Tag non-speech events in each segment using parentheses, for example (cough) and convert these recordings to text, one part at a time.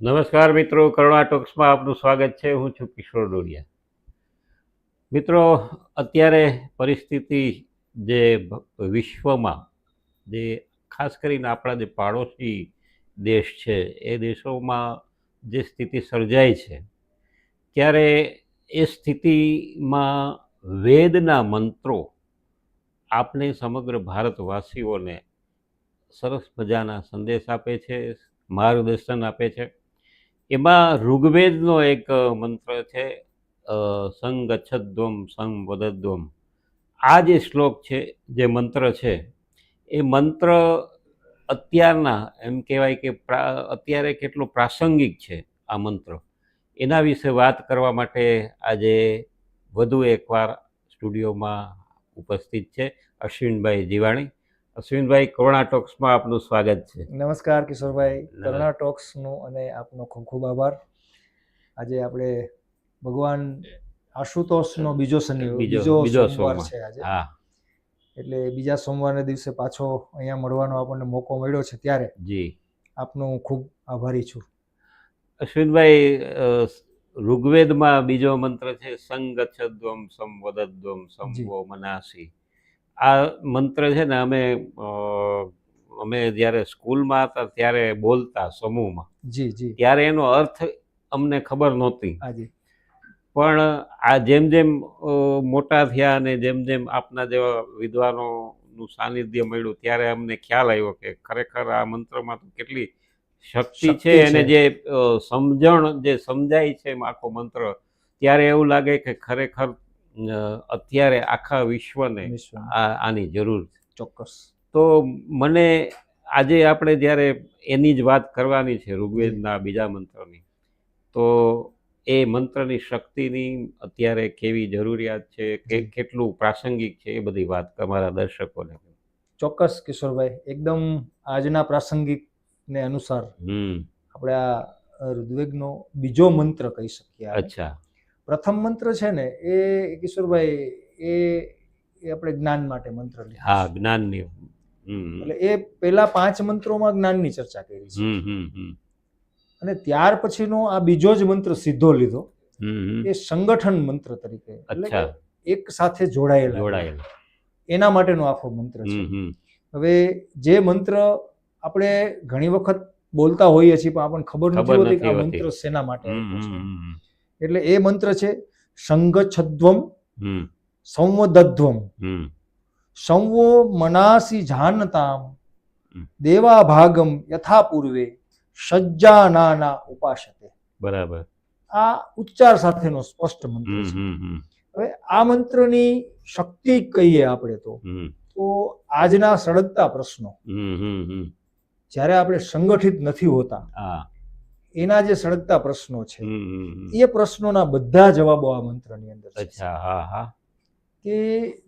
નમસ્કાર મિત્રો, કરુણા ટોક્સમાં આપનું સ્વાગત છે. હું છું કિશોર ડોડિયા. મિત્રો, અત્યારે પરિસ્થિતિ જે વિશ્વમાં જે ખાસ કરીને આપણા જે પાડોશી દેશ છે, એ દેશોમાં જે સ્થિતિ સર્જાય છે, ત્યારે એ સ્થિતિમાં વેદના મંત્રો આપને સમગ્ર ભારતવાસીઓને સરસ મજાના સંદેશ આપે છે, માર્ગદર્શન આપે છે. એમાં ઋગ્વેદનો એક મંત્ર છે સંગચ્છદ્વમ, સંવદદ્વમ. આ જે શ્લોક છે, જે મંત્ર છે, એ મંત્ર અત્યારના એમ કહેવાય કે અત્યારે કેટલો પ્રાસંગિક છે આ મંત્ર. એના વિશે વાત કરવા માટે આજે વધુ એકવાર સ્ટુડિયોમાં ઉપસ્થિત છે અશ્વિનભાઈ જીવાણી. અશ્વિનભાઈ કોરોના ટોક્સમાં આપનું સ્વાગત છે. નમસ્કાર કિશોરભાઈ. કરુણા ટોક્સનું અને આપનો ખૂબ ખૂબ આભાર. આજે આપણે ભગવાન આશુતોષનો બીજો શનિ બીજો બીજો સોમવાર. છે આજે. એટલે બીજા સોમવારના દિવસે પાછો અહીંયા મળવાનો આપણને મોકો મળ્યો છે ત્યારે જી. આપનો હું ખૂબ આભારી છું. અશ્વિનભાઈ ઋગ્વેદમાં બીજો મંત્ર છે સંગચ્છદ્વમ સંવદદ્વમ સંવો મનાસી આ મંત્ર છે ને અમે અમે જ્યારે સ્કૂલમાં હતા ત્યારે બોલતા સમૂહમાં. જી જી. ત્યારે એનો અર્થ અમને ખબર નહોતી. પણ આ જેમ જેમ મોટા થયા અને જેમ જેમ આપના જેવા વિદ્વાનોનું સાનિધ્ય મળ્યું ત્યારે અમને ખ્યાલ આવ્યો કે ખરેખર આ મંત્રમાં તો કેટલી શક્તિ છે અને જે સમજણ જે સમજાય છે એમ આખો મંત્ર ત્યારે એવું લાગે કે ખરેખર અત્યારે આખા વિશ્વને આની જરૂર છે. ચોક્કસ. તો મને આજે આપણે જ્યારે એની જ વાત કરવાની છે ઋગ્વેદના બીજા મંત્રની તો એ મંત્રની શક્તિની અત્યારે કેવી જરૂરિયાત છે કે કેટલું પ્રાસંગિક છે એ બધી વાત તમારા દર્શકોને ચોક્કસ કિશોરભાઈ. એકદમ આજના પ્રાસંગિકને અનુસાર આપણે આ ઋગ્વેદનો બીજો મંત્ર કહી શકીએ. અચ્છા. પ્રથમ મંત્ર છે ને એ કિશોરભાઈ એ આપણે જ્ઞાન માટે મંત્ર લીધો હા. જ્ઞાનની એટલે એ પેલા પાંચ મંત્રોમાં જ્ઞાનની ચર્ચા કરી છે. અને ત્યાર પછીનો આ બીજો જ મંત્ર સીધો લીધો. એ સંગઠન મંત્ર તરીકે એટલે એક સાથે જોડાયેલા જોડાયેલા. એના માટેનો આખો મંત્ર છે. હવે જે મંત્ર આપણે ઘણી વખત બોલતા હોઈએ છીએ પણ આપણને ખબર નથી હોતી કે આ મંત્ર શેના માટે એટલે એ મંત્ર છે સંગછદ્વમ સંવદધ્વમ સંવો મનાસી જાનતામ. દેવા ભાગમ યથા પૂર્વે સજ્જાનાના ઉપાસતે. બરાબર. આ ઉચ્ચાર સાથેનો સ્પષ્ટ મંત્ર છે. હવે આ મંત્રની શક્તિ કહીએ આપણે તો. તો આજના સળગતા પ્રશ્નો. જ્યારે આપણે સંગઠિત નથી હોતા એના જે સળગતા પ્રશ્નો છે. એ પ્રશ્નોના બધા જવાબો આ મંત્રની અંદર કે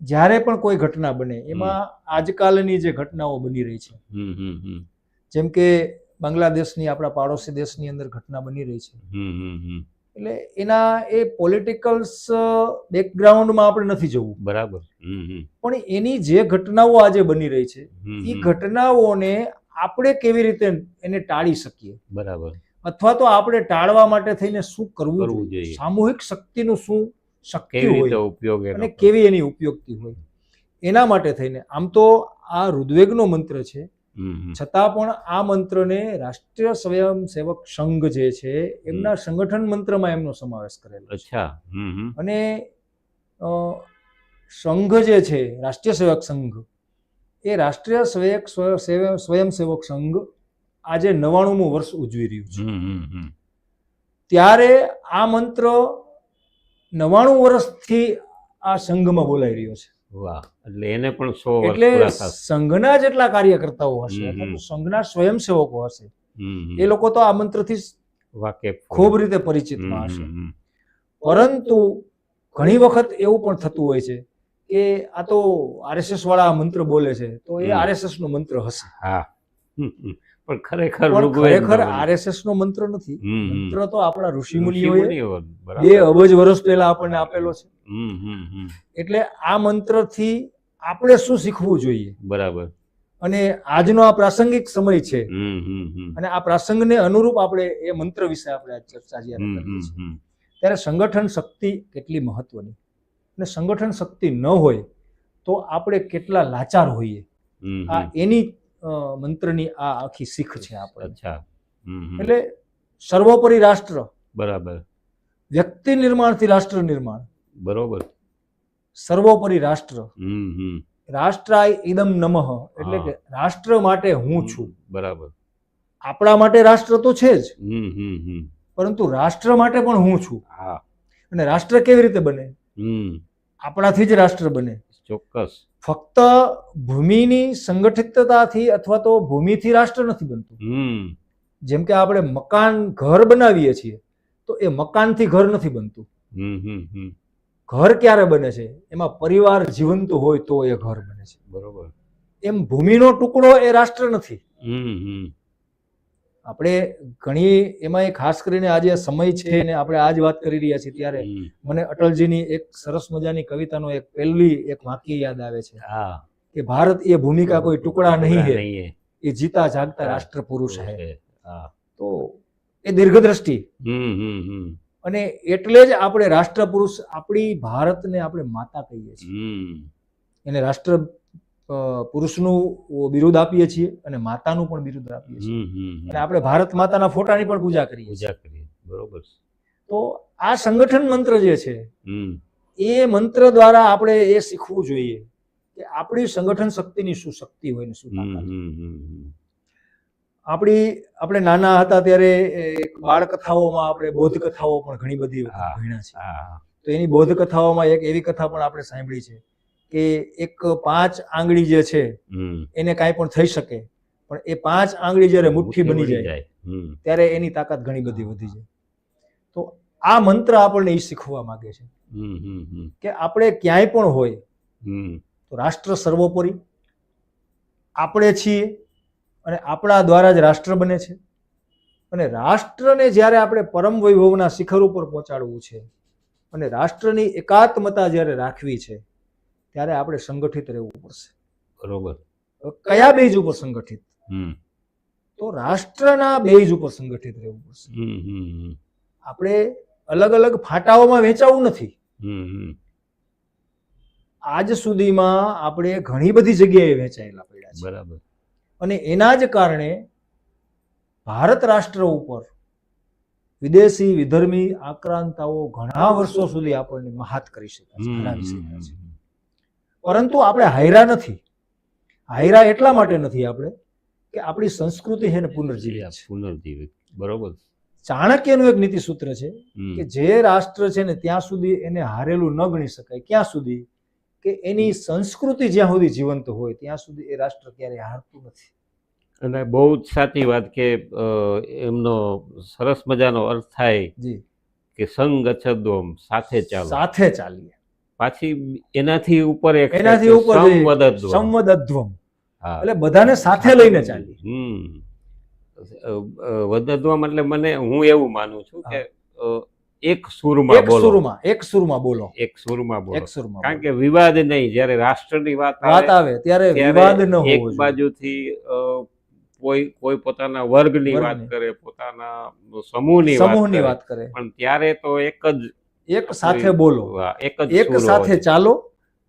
જ્યારે પણ કોઈ ઘટના બને એમાં આજકાલની જે ઘટનાઓ બની રહી છે. જેમ કે બાંગ્લાદેશની આપણા પાડોશી દેશની અંદર ઘટના બની રહી છે. એટલે એના એ પોલિટિકલ્સ બેકગ્રાઉન્ડમાં આપણે નથી જવું. બરાબર. પણ એની જે ઘટનાઓ આજે બની રહી છે એ ઘટનાઓને આપણે કેવી રીતે એને ટાળી શકીએ? બરાબર. અથવા તો આપણે ટાળવા માટે થઈને શું કરવું જોઈએ. સામૂહિક શક્તિનું શું શક્તિ હોય? ઉપયોગ અને કેવી એની ઉપયોગતી હોય? એના માટે થઈને આમ તો આ ઋગ્વેદનો મંત્ર છે. છતાં પણ આ મંત્રને રાષ્ટ્રીય સ્વયંસેવક સંઘ જે છે એમના સંગઠન મંત્રમાં એમનો સમાવેશ કરેલો અચ્છા અને સંઘ જે છે રાષ્ટ્રીય સેવક સંઘ એ રાષ્ટ્રીય સ્વયં સ્વયંસેવક સંઘ આજે નવાણુંમું વર્ષ ઉજવી રહ્યું છે. ત્યારે આ મંત્ર નવાણું વર્ષથી આ સંઘમાં બોલાઈ રહ્યો છે. વાહ એટલે એને પણ સો એટલે સંઘના જેટલા કાર્યકર્તાઓ હશે સંઘના સ્વયંસેવકો હશે. એ લોકો તો આ મંત્રથી વાકેફ ખૂબ રીતે પરિચિત પરિચિતમાં હશે. પરંતુ ઘણી વખત એવું પણ થતું હોય છે કે આ તો આરએસએસ વાળા મંત્ર બોલે છે તો એ આરએસએસ નો મંત્ર હશે. હા. પણ ખરેખર ખરેખર આરએસએસ નો મંત્ર નથી. મંત્ર તો આપણા ઋષિમુનિઓએ. બે અબજ વર્ષ પહેલા આપણને આપેલો છે. એટલે આ મંત્રથી આપણે શું શીખવું જોઈએ? બરાબર. અને આજનો આ પ્રાસંગિક સમય છે. અને આ પ્રસંગને અનુરૂપ આપણે એ મંત્ર વિશે આપણે આજ ચર્ચા જ્યારે કરીએ છીએ. ત્યારે સંગઠન શક્તિ કેટલી મહત્વની? અને સંગઠન શક્તિ ન હોય તો આપણે કેટલા લાચાર હોઈએ? આ એની મંત્રની આ આખી શીખ છે આપણે. એટલે સર્વોપરી રાષ્ટ્ર. બરાબર. વ્યક્તિ નિર્માણથી રાષ્ટ્ર નિર્માણ. બરોબર. સર્વોપરી રાષ્ટ્ર. હમ હમ. રાષ્ટ્રાય ઇદમ નમઃ. એટલે કે રાષ્ટ્ર માટે હું છું. બરાબર. આપણા માટે રાષ્ટ્ર તો છે જ. પરંતુ રાષ્ટ્ર માટે પણ હું છું. હા. અને રાષ્ટ્ર કેવી રીતે બને? આપણાથી જ રાષ્ટ્ર બને. ચોક્કસ. ફક્ત ભૂમિની સંગઠિતતાથી અથવા તો ભૂમિથી રાષ્ટ્ર નથી બનતું. જેમ કે આપણે મકાન ઘર બનાવીએ છીએ તો એ મકાનથી ઘર નથી બનતું. ઘર ક્યારે બને છે? એમાં પરિવાર જીવંત હોય તો એ ઘર બને છે. બરોબર. એમ ભૂમિનો ટુકડો એ રાષ્ટ્ર નથી. આપણે ઘણી એમાં ખાસ કરીને આજે સમય છે અને આપણે આજ વાત કરી રહ્યા છીએ ત્યારે. મને અટલજીની એક સરસ મજાની કવિતાનો એક પહેલી એક વાક્ય યાદ આવે છે કે ભારત એ ભૂમિકા કોઈ ટુકડા નહીં હે એ જીતા જાગતા રાષ્ટ્ર પુરુષ હે. તો એ દીર્ઘદ્રષ્ટિ. અને એટલે જ આપણે રાષ્ટ્ર પુરુષ આપણી ભારતને આપણે માતા કહીએ છીએ. એને રાષ્ટ્ર પુરુષનું બિરુદ આપીએ છીએ અને માતાનું પણ બિરુદ આપીએ છીએ. અને આપણે ભારત માતાના ફોટાની પણ પૂજા કરીએ પૂજા કરીએ બરોબર તો આ સંગઠન મંત્ર જે છે એ મંત્ર દ્વારા આપણે એ શીખવું જોઈએ કે આપણી સંગઠન શક્તિની શું શક્તિ હોય ને શું. આપણી આપણે નાના હતા ત્યારે બાળ કથાઓમાં આપણે બોધ કથાઓ પણ ઘણી બધી. ભણ્યા છે તો એની બોધ કથાઓમાં એક એવી કથા પણ આપણે સાંભળી છે કે એક પાંચ આંગળી જે છે એને કાંઈ પણ થઈ શકે પણ એ પાંચ આંગળી જ્યારે મુઠ્ઠી બની જાય ત્યારે એની તાકાત ઘણી બધી વધી જાય. તો આ મંત્ર આપણને એ શીખવા માંગે છે. કે આપણે ક્યાંય પણ હોય તો રાષ્ટ્ર સર્વોપરી આપણે છીએ અને આપણા દ્વારા જ રાષ્ટ્ર બને છે. અને રાષ્ટ્રને જ્યારે આપણે પરમ વૈભવના શિખર ઉપર પહોંચાડવું છે અને રાષ્ટ્રની એકાત્મતા જ્યારે રાખવી છે ત્યારે આપણે સંગઠિત રહેવું પડશે. બરોબર. કયા બેઝ ઉપર સંગઠિત? તો રાષ્ટ્રના બેઝ ઉપર સંગઠિત રહેવું પડશે. આપણે અલગ અલગ ફાટાઓમાં વેચાવું નથી. આજ સુધીમાં આપણે ઘણી બધી જગ્યાએ વેચાયેલા પડ્યા છે. બરાબર. અને એના જ કારણે ભારત રાષ્ટ્ર ઉપર વિદેશી વિધર્મી આક્રાંતાઓ ઘણા વર્ષો સુધી આપણને મહાત કરી શક્યા છે હમ હરાવી હમ શક્યા છે હમ. પરંતુ આપણે હાયરા નથી. હાયરા એટલા માટે નથી આપણે કે આપણી સંસ્કૃતિ છે ને પુનર્જીવી છે પુનર્જીવિત બરોબર. ચાણક્યનું એક નીતિ સૂત્ર છે કે જે રાષ્ટ્ર છે ને ત્યાં સુધી એને હારેલું ન ગણી શકાય. ક્યાં સુધી? કે એની સંસ્કૃતિ જ્યાં સુધી જીવંત હોય ત્યાં સુધી એ રાષ્ટ્ર ક્યારેય હારતું નથી. અને બહુ જ સાચી વાત કે એમનો સરસ મજાનો અર્થ થાય કે સંગ અછદોમ સાથે ચાલો. સાથે ચાલીએ. પાછી એનાથી ઉપર એક એનાથી ઉપર જઈએ. સંવદધ્વમ એટલે બધાને સાથે લઈને ચાલી હમ. એટલે મને હું એવું માનું છું કે એક સુરમાં એક બોલો. સુરમાં એક સુરમાં બોલો. એક સુરમાં બોલો. એક સુરમાં કારણ કે વિવાદ નહીં જ્યારે રાષ્ટ્રની વાત વાત આવે ત્યારે વિવાદ ન એક. બાજુથી કોઈ કોઈ પોતાના વર્ગની વાત કરે પોતાના સમૂહની સમૂહની વાત કરે. પણ ત્યારે તો એક જ એક સાથે બોલો. એક સાથે ચાલો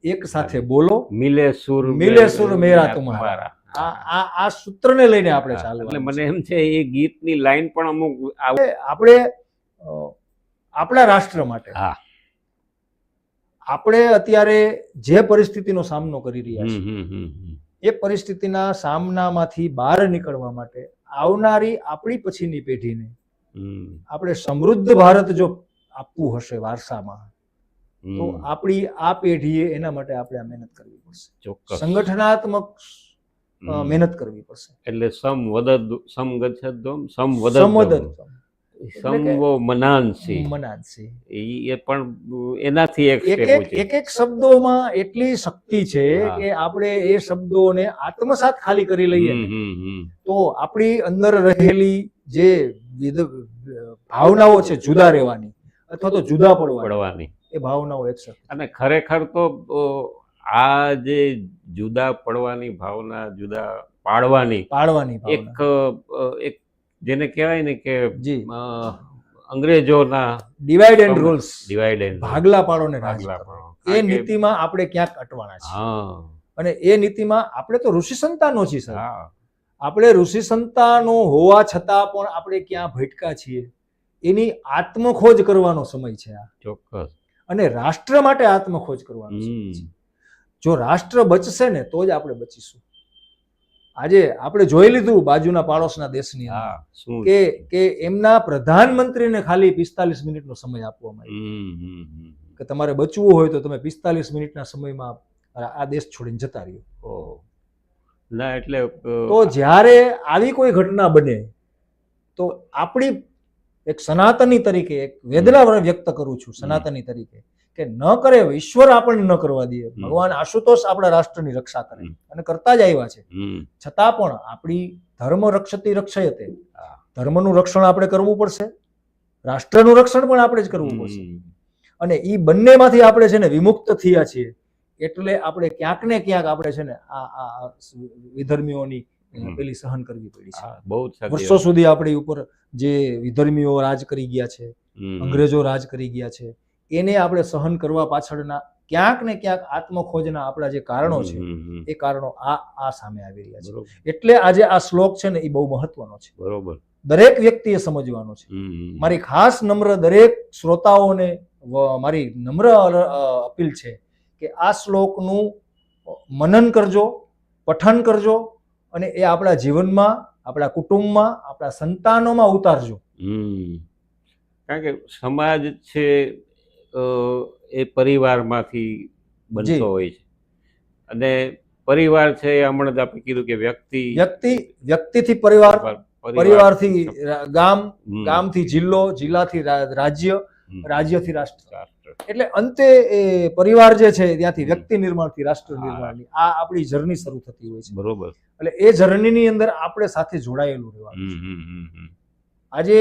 એક સાથે બોલો. મિલે સુર મિલે સુર મેરા તુમ્હારા. આ આ સૂત્રને લઈને આપણે હા, એટલે મને એમ છે એ ગીતની લાઈન પણ અમુક આપણે આપણા રાષ્ટ્ર માટે હા. આપણે અત્યારે જે પરિસ્થિતિનો સામનો કરી રહ્યા છીએ. એ પરિસ્થિતિના સામનામાંથી બહાર નીકળવા માટે આવનારી આપણી પછીની પેઢીને આપણે સમૃદ્ધ ભારત જો આપવું હશે વારસામાં તો આપણી આ પેઢીએ એના માટે આપણે આ મહેનત કરવી પડશે. સંગઠનાત્મક મહેનત કરવી પડશે. એટલે સમ વદદ સમ ગચ્છદ્વમ સમ સંવદન વદદ્વમ સમવો મનાનસી મનાનસી એ પણ એનાથી એક એક એક શબ્દોમાં એટલી શક્તિ છે કે આપણે એ શબ્દોને આત્મસાત ખાલી કરી લઈએ. તો આપણી અંદર રહેલી જે ભાવનાઓ છે જુદા રહેવાની અથવા તો જુદા પડવાની. પડવાની. એ ભાવનાઓ એક સાથે. અને ખરેખર તો આ જે જુદા પડવાની ભાવના જુદા પાડવાની પાડવાની એક એક જેને કહેવાય ને કે જી. અંગ્રેજોના divide and rules divide and ભાગલા પાડો ને ભાગલા પાડો. એ નીતિમાં આપણે ક્યાંક અટવાના છે અને એ નીતિમાં આપણે તો ઋષિ સંતાનો છીએ સર હા. આપણે ઋષિ સંતાનો હોવા છતાં પણ આપણે ક્યાં ભટકા છીએ? એની આત્મખોજ કરવાનો સમય છે આ. ચોક્કસ. અને રાષ્ટ્ર માટે આત્મખોજ કરવાનો સમય છે. જો રાષ્ટ્ર બચશે ને તો જ આપણે બચીશું. આજે આપણે જોઈ લીધું બાજુના પાડોશના દેશની અંદર હા શું કે કે એમના પ્રધાનમંત્રીને ખાલી પિસ્તાલીસ મિનિટનો સમય આપવામાં આવ્યો. કે તમારે બચવું હોય તો તમે પિસ્તાલીસ મિનિટના સમયમાં આ દેશ છોડીને જતા રહ્યો. ના એટલે તો જ્યારે આવી કોઈ ઘટના બને તો આપણી એક સનાતની તરીકે એક વેદના વ્યક્ત કરું છું સનાતની તરીકે. કે ન કરે ઈશ્વર આપણને ન કરવા દે. ભગવાન આશુતોષ આપણા રાષ્ટ્રની રક્ષા કરે. અને કરતા જ આવ્યા છે. છતાં પણ આપણી ધર્મ રક્ષતી રક્ષયતે. ધર્મનું રક્ષણ આપણે કરવું પડશે. રાષ્ટ્રનું રક્ષણ પણ આપણે જ કરવું પડશે. અને એ બંનેમાંથી આપણે છે ને વિમુક્ત થયા છીએ. એટલે આપણે ક્યાંક ને ક્યાંક આપણે છે ને આ વિધર્મીઓની. પેલી સહન કરવી પડી છે. બહુ વર્ષો સુધી આપણી ઉપર જે વિધર્મીઓ રાજ કરી ગયા છે અંગ્રેજો રાજ કરી ગયા છે એને આપણે સહન કરવા પાછળના ક્યાંક ને ક્યાંક આત્મખોજના આપણા જે કારણો છે એ કારણો આ આ સામે આવી રહ્યા છે. એટલે આજે આ શ્લોક છે ને એ બહુ મહત્વનો છે. બરોબર. દરેક વ્યક્તિએ સમજવાનો છે. મારી ખાસ નમ્ર દરેક શ્રોતાઓને મારી નમ્ર અપીલ છે કે આ શ્લોકનું મનન કરજો પઠન કરજો અને એ આપણા જીવનમાં આપણા કુટુંબમાં આપણા સંતાનોમાં ઉતારજો કારણ કે સમાજ છે એ પરિવારમાંથી. બનતો હોય છે અને પરિવાર છે હમણાં જ આપણે કીધું કે વ્યક્તિ વ્યક્તિ વ્યક્તિથી પરિવાર પરિવાર- પરિવારથી ગામ. ગામથી જિલ્લો જિલ્લાથી રાજ્ય રાજ્યથી રાષ્ટ્ર. એટલે અંતે એ પરિવાર જે છે ત્યાંથી વ્યક્તિ નિર્માણથી રાષ્ટ્ર નિર્માણની આ આપણી જર્ની શરૂ થતી હોય છે. બરોબર. એટલે એ જર્નીની અંદર આપણે સાથે જોડાયેલું રહેવાનું. આજે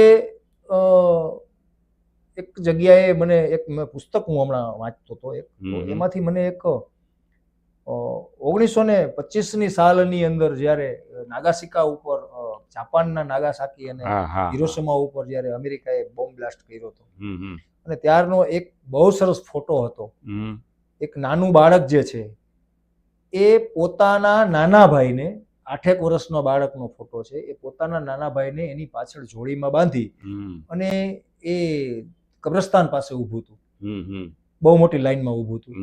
એક જગ્યાએ મને એક મેં પુસ્તક હું હમણાં વાંચતો હતો એક. એમાંથી મને એક ઓગણીસો ને પચીસની સાલની અંદર જ્યારે નાગાસિકા ઉપર જાપાનના નાગાસાકી અને હા હા ઉપર જ્યારે અમેરિકાએ બોમ્બ બ્લાસ્ટ કર્યો હતો. અને ત્યારનો એક બહુ સરસ ફોટો હતો. એક નાનું બાળક જે છે એ પોતાના નાના ભાઈને આઠેક વર્ષનો બાળકનો ફોટો છે એ પોતાના નાના ભાઈને એની પાછળ જોડીમાં બાંધી અને એ કબ્રસ્તાન પાસે ઊભું હતું. બહુ મોટી લાઈનમાં ઊભું હતું.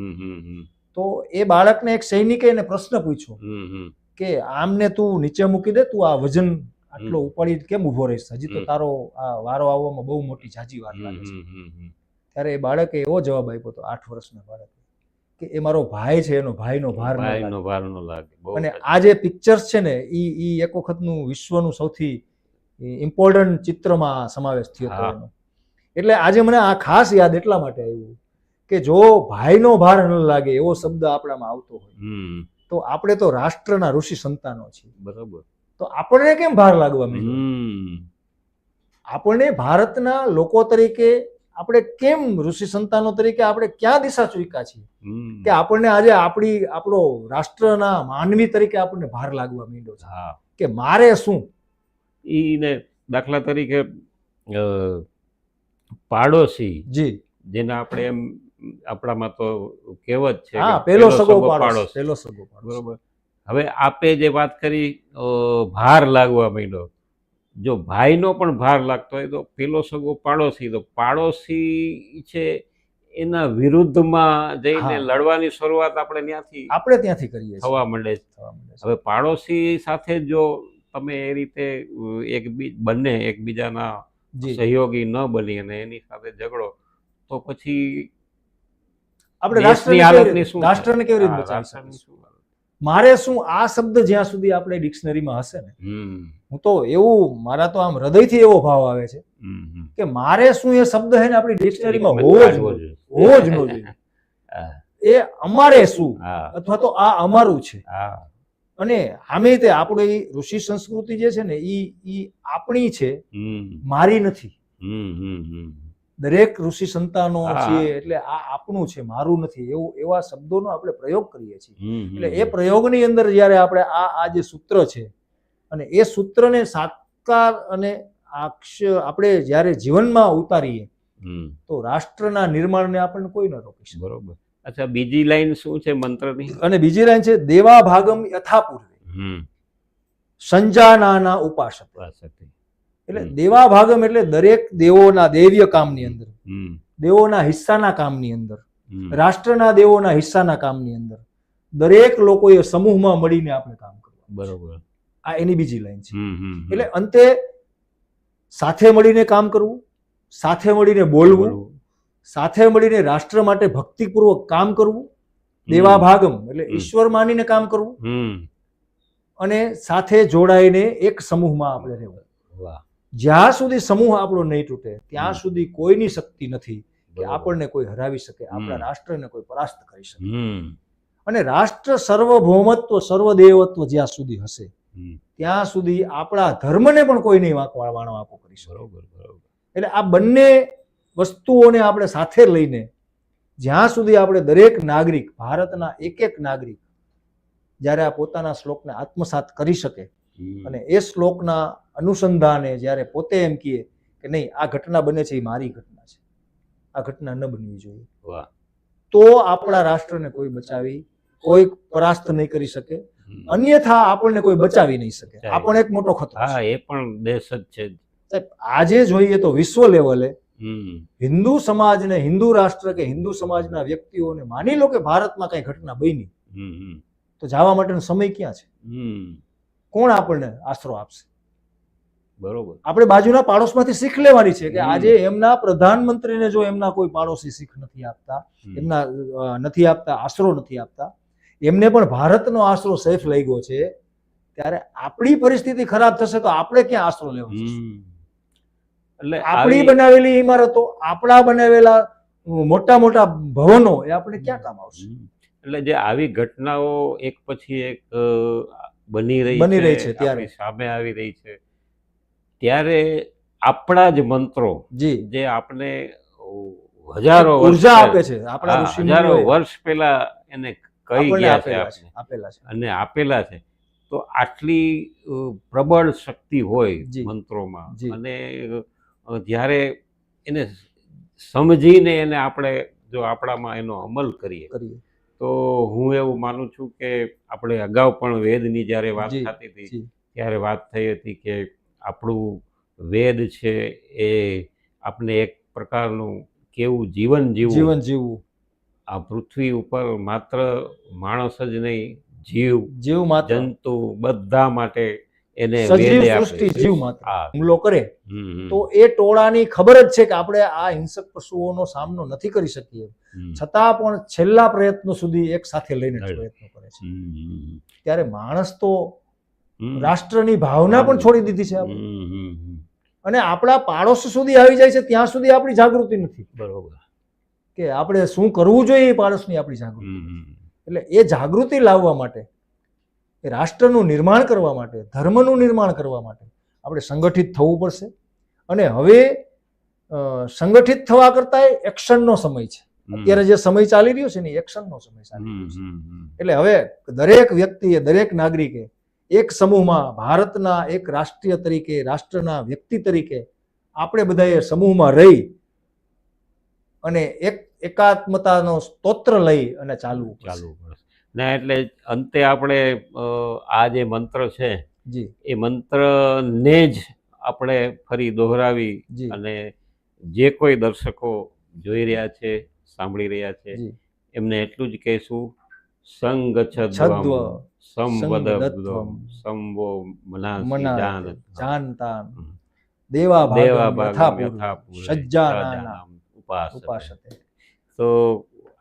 તો એ બાળકને એક સૈનિકે એને પ્રશ્ન પૂછ્યો હમ, હમ. કે આમને તું નીચે મૂકી દે તું આ વજન આટલો. ઉપાડી કેમ ઊભો રહીશ? હજી તો તારો આ વારો આવવામાં બહુ મોટી જાજી વાર લાગે છે. ત્યારે એ બાળકે એવો જવાબ આપ્યો હતો આઠ વર્ષના બાળકે કે એ મારો ભાઈ છે એનો ભાઈનો ભાર ભાઈનો ભાર નો લાગે અને આ જે પિક્ચર્સ છે ને ઈ ઈ એક વખતનું વિશ્વનું સૌથી ઇમ્પોર્ટન્ટ ચિત્રમાં સમાવેશ થયો હતો એનો. એટલે આજે મને આ ખાસ યાદ એટલા માટે આવ્યું કે જો ભાઈનો ભાર ન લાગે એવો શબ્દ આપણામાં આવતો હોય તો આપણે તો રાષ્ટ્રના ઋષિ સંતાનો છીએ. બરોબર. તો આપણને કેમ ભાર લાગવા માંડ્યો? હમ, આપણને ભારતના લોકો તરીકે આપણે કેમ ઋષિ સંતાનો તરીકે આપણે ક્યાં દિશા ચૂક્યા છીએ? કે આપણને આજે આપણી આપણો રાષ્ટ્રના માનવી તરીકે આપણને ભાર લાગવા માંડ્યો છે. કે મારે શું? ઈને દાખલા તરીકે પાડોશી જી. જેને આપણે એમ આપણામાં તો કહેવત છે હા પેલો સગો પાડોશ. પેલો સગો પાડોશ. બરોબર. હવે આપે જે વાત કરી ભાર લાગવા માંડ્યો. જો ભાઈનો પણ ભાર લાગતો હોય તો પેલો સગો પાડોશી તો પાડોશી છે એના વિરુદ્ધમાં જઈને લડવાની શરૂઆત આપણે ત્યાંથી આપણે ત્યાંથી કરીએ થવા માંડે. હવે પાડોશી સાથે જો તમે એ રીતે એક બંને એકબીજાના સહયોગી ન બની અને એની સાથે ઝઘડો તો પછી આપણે રાષ્ટ્રની હાલતની શું રાષ્ટ્રને કેવી રીતે બચાવી શકીશું? મારે શું આ શબ્દ જ્યાં સુધી આપણે ડિક્શનરીમાં હશે ને હું તો એવું મારા તો આમ હૃદયથી એવો ભાવ આવે છે. કે મારે શું એ શબ્દ છે ને આપણી ડિક્શનરીમાં હોવો જ હોવો જ ન જોઈએ. (laughs) એ અમારે શું હા. અથવા તો આ અમારું છે. હા. અને આમે તે આપણી ઋષિ સંસ્કૃતિ જે છે ને ઈ ઈ આપણી છે મારી નથી. હમ, હમ, હમ. દરેક ઋષિ સંતાનો છીએ એટલે આ આપણું છે મારું નથી. એવું એવા શબ્દોનો આપણે પ્રયોગ કરીએ છીએ. એટલે એ પ્રયોગની અંદર જ્યારે આપણે આ આ જે સૂત્ર છે અને એ સૂત્રને સાકાર અને આપણે જ્યારે જીવનમાં ઉતારીએ તો રાષ્ટ્રના નિર્માણને આપણને કોઈ ન રોકી શકે. બરોબર. અચ્છા બીજી લાઈન શું છે મંત્રની? અને બીજી લાઈન છે દેવા ભાગમ યથા પૂર્વે સંજાનાના ઉપાસક. એટલે દેવાભાગમ દેવા ભાગમ એટલે દરેક દેવોના દેવ્ય કામની અંદર. દેવોના હિસ્સાના કામની અંદર. રાષ્ટ્રના દેવોના હિસ્સાના કામની અંદર. દરેક લોકોએ સમૂહમાં મળીને આપણે કામ કરવું બરોબર. આ એની બીજી લાઈન છે. એટલે અંતે સાથે મળીને કામ કરવું સાથે મળીને બોલવું. સાથે મળીને રાષ્ટ્ર માટે ભક્તિપૂર્વક કામ કરવું દેવાભાગમ દેવા ભાગમ એટલે. ઈશ્વર માનીને કામ કરવું અને સાથે જોડાઈને એક સમૂહમાં આપણે રહેવું. વાહ. જ્યાં સુધી સમૂહ આપણો નહીં તૂટે ત્યાં. સુધી કોઈની શક્તિ નથી કે આપણને કોઈ હરાવી શકે આપણા રાષ્ટ્રને કોઈ પરાસ્ત કરી શકે. અને રાષ્ટ્ર સર્વભૌમત્વ સર્વદેવત્વ જ્યાં સુધી હશે ત્યાં સુધી આપણા ધર્મને પણ કોઈ નહીં વાણો આપો કરી શકે. એટલે આ બંને વસ્તુઓને આપણે સાથે લઈને જ્યાં સુધી આપણે દરેક નાગરિક ભારતના એક એક નાગરિક જ્યારે આ પોતાના શ્લોકને આત્મસાત કરી શકે અને એ શ્લોકના અનુસંધાને જ્યારે પોતે એમ કહે કે નહીં આ ઘટના બને છે એ મારી ઘટના છે. આ ઘટના ન બનવી જોઈએ. તો આપણા રાષ્ટ્રને કોઈ બચાવી કોઈ પરાસ્ત નહીં કરી શકે. અન્યથા આપણને કોઈ બચાવી નહીં શકે. આ પણ એક મોટો ખતરો હા એ પણ દેશ જ છે. આજે જોઈએ તો વિશ્વ લેવલે હિન્દુ સમાજને હિન્દુ રાષ્ટ્ર કે હિન્દુ સમાજના વ્યક્તિઓને માની લો કે ભારતમાં કઈ ઘટના બની તો જવા માટેનો સમય ક્યાં છે? કોણ આપણને આશરો આપશે? બરોબર. આપણે બાજુના પાડોશમાંથી શીખ લેવાની છે કે આજે એમના પ્રધાનમંત્રીને જો એમના કોઈ પાડોશી શીખ નથી આપતા એમના નથી આપતા આશરો નથી આપતા એમને પણ ભારતનો આશરો સેફ લઈ ગયો છે ત્યારે આપણી પરિસ્થિતિ ખરાબ થશે તો આપણે ક્યાં આશરો લેવો એટલે આપણી બનાવેલી ઇમારતો આપણા બનાવેલા મોટા મોટા ભવનો એ આપણે ક્યાં કામ આવશે? એટલે જે આવી ઘટનાઓ એક પછી એક બની રહી બની રહી છે ત્યારે. સામે આવી રહી છે. ત્યારે આપણા જ મંત્રો જી. જે આપણે હજારો વર્ષ ઊર્જા આપે છે આપણા હજારો વર્ષ પહેલા એને કહી ગયા છે આપેલા છે. અને આપેલા છે. તો આટલી પ્રબળ શક્તિ હોય. મંત્રોમાં. અને જ્યારે એને સમજીને એને આપણે જો આપણામાં એનો અમલ કરીએ કરીએ. તો હું એવું માનું છું કે આપણે અગાઉ પણ વેદની જ્યારે વાત થતી હતી ત્યારે વાત થઈ હતી કે આપણું વેદ છે એ આપણે એક પ્રકારનું કેવું જીવન જીવવું. જીવન જીવવું. આ પૃથ્વી ઉપર માત્ર માણસ જ નહીં જીવ જીવ માત્ર. જંતુ બધા માટે એને સજીવ સૃષ્ટિ જીવ માત્ર. હુમલો કરે. તો એ ટોળાની ખબર જ છે કે આપણે આ હિંસક પશુઓનો સામનો નથી કરી શકીએ. છતાં પણ છેલ્લા પ્રયત્નો સુધી એક સાથે લઈને પ્રયત્નો કરે છે. ત્યારે માણસ તો રાષ્ટ્રની ભાવના પણ છોડી દીધી છે અને આપણા પાડોશ સુધી આવી જાય છે ત્યાં સુધી આપણી જાગૃતિ નથી. બરોબર. કે આપણે શું કરવું જોઈએ એ પાડોશની આપણી જાગૃતિ. એટલે એ જાગૃતિ લાવવા માટે એ રાષ્ટ્રનું નિર્માણ કરવા માટે ધર્મનું નિર્માણ કરવા માટે આપણે સંગઠિત થવું પડશે. અને હવે સંગઠિત થવા કરતાં એક્શનનો સમય છે. અત્યારે જે સમય ચાલી રહ્યો છે ને એક્શનનો સમય ચાલી રહ્યો છે. એટલે હવે દરેક વ્યક્તિએ દરેક નાગરિકે એક સમૂહમાં ભારતના એક રાષ્ટ્રીય તરીકે રાષ્ટ્રના વ્યક્તિ તરીકે આપણે બધાએ સમૂહમાં રહી અને એક એકાત્મતાનો સ્તોત્ર લઈ અને ચાલવું પડશે. ચાલુ ને એટલે અંતે આપણે આ જે મંત્ર છે જી. એ મંત્રને જ આપણે ફરી દોહરાવી અને જે કોઈ દર્શકો જોઈ રહ્યા છે સાંભળી રહ્યા છે એમને એટલું જ કહેશું. સંગચ્છદ્વમ છદ્વ સંવો મનાસી મના જાનત જાનતા હમ. દેવા ભાગમ ઉપાસતે. તો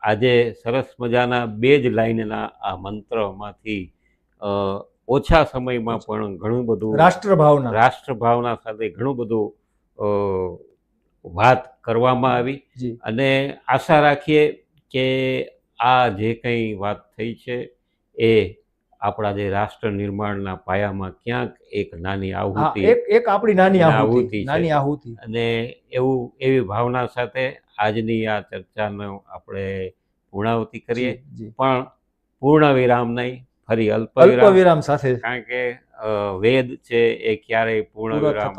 આજે સરસ મજાના બે જ લાઈનના આ મંત્રમાંથી ઓછા સમયમાં પણ ઘણું બધું રાષ્ટ્ર ભાવના રાષ્ટ્ર ભાવના સાથે ઘણું બધું વાત કરવામાં આવી અને આશા રાખીએ કે આ જે કંઈ વાત થઈ છે એ આપણા જે રાષ્ટ્ર નિર્માણના પાયામાં ક્યાંક એક નાની આહુતિ એક આપણી નાની આહુતિ નાની આહુતિ. અને એવું એવી ભાવના સાથે આજની આ ચર્ચાનો આપણે પૂર્ણાવતી કરીએ. પણ પૂર્ણ વિરામ નહીં ફરી અલ્પ વિરામ. વિરામ સાથે. કારણ કે વેદ છે એ ક્યારેય પૂર્ણ વિરામ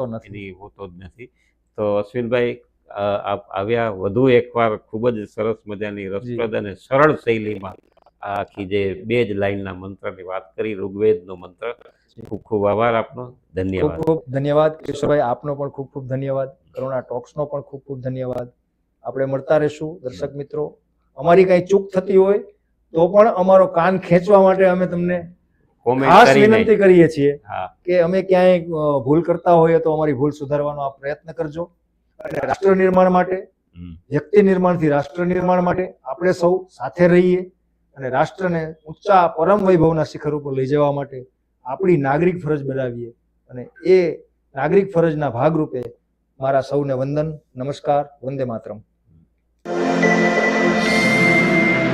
હોતો જ નથી. તો અશ્વિનભાઈ આવ્યા વધુ એકવાર ખૂબ જ સરસ મજાની રસપ્રદ અને સરળ શૈલીમાં આખી જે બે જ લાઈનના મંત્રની વાત કરી ઋગ્વેદનો મંત્ર. ખૂબ ખૂબ આભાર આપનો. ધન્યવાદ. ખૂબ ધન્યવાદ કિશોરભાઈ આપનો પણ ખૂબ ખૂબ ધન્યવાદ. કરુણા ટોક્સનો પણ ખૂબ ખૂબ ધન્યવાદ. આપણે મળતા રહેશું દર્શક મિત્રો. અમારી કાંઈ ચૂક થતી હોય તો પણ અમારો કાન ખેંચવા માટે અમે તમને ખાસ વિનંતી કરીએ છીએ કે અમે ક્યાંય ભૂલ કરતા હોઈએ તો અમારી ભૂલ સુધારવાનો આપ પ્રયત્ન કરજો. અને રાષ્ટ્ર નિર્માણ માટે. વ્યક્તિ નિર્માણથી રાષ્ટ્ર નિર્માણ માટે આપણે સૌ સાથે રહીએ અને રાષ્ટ્રને ઊંચા પરમ વૈભવના શિખર ઉપર લઈ જવા માટે આપણી નાગરિક ફરજ બનાવીએ અને એ નાગરિક ફરજના ભાગરૂપે મારા સૌને વંદન નમસ્કાર વંદે માતરમ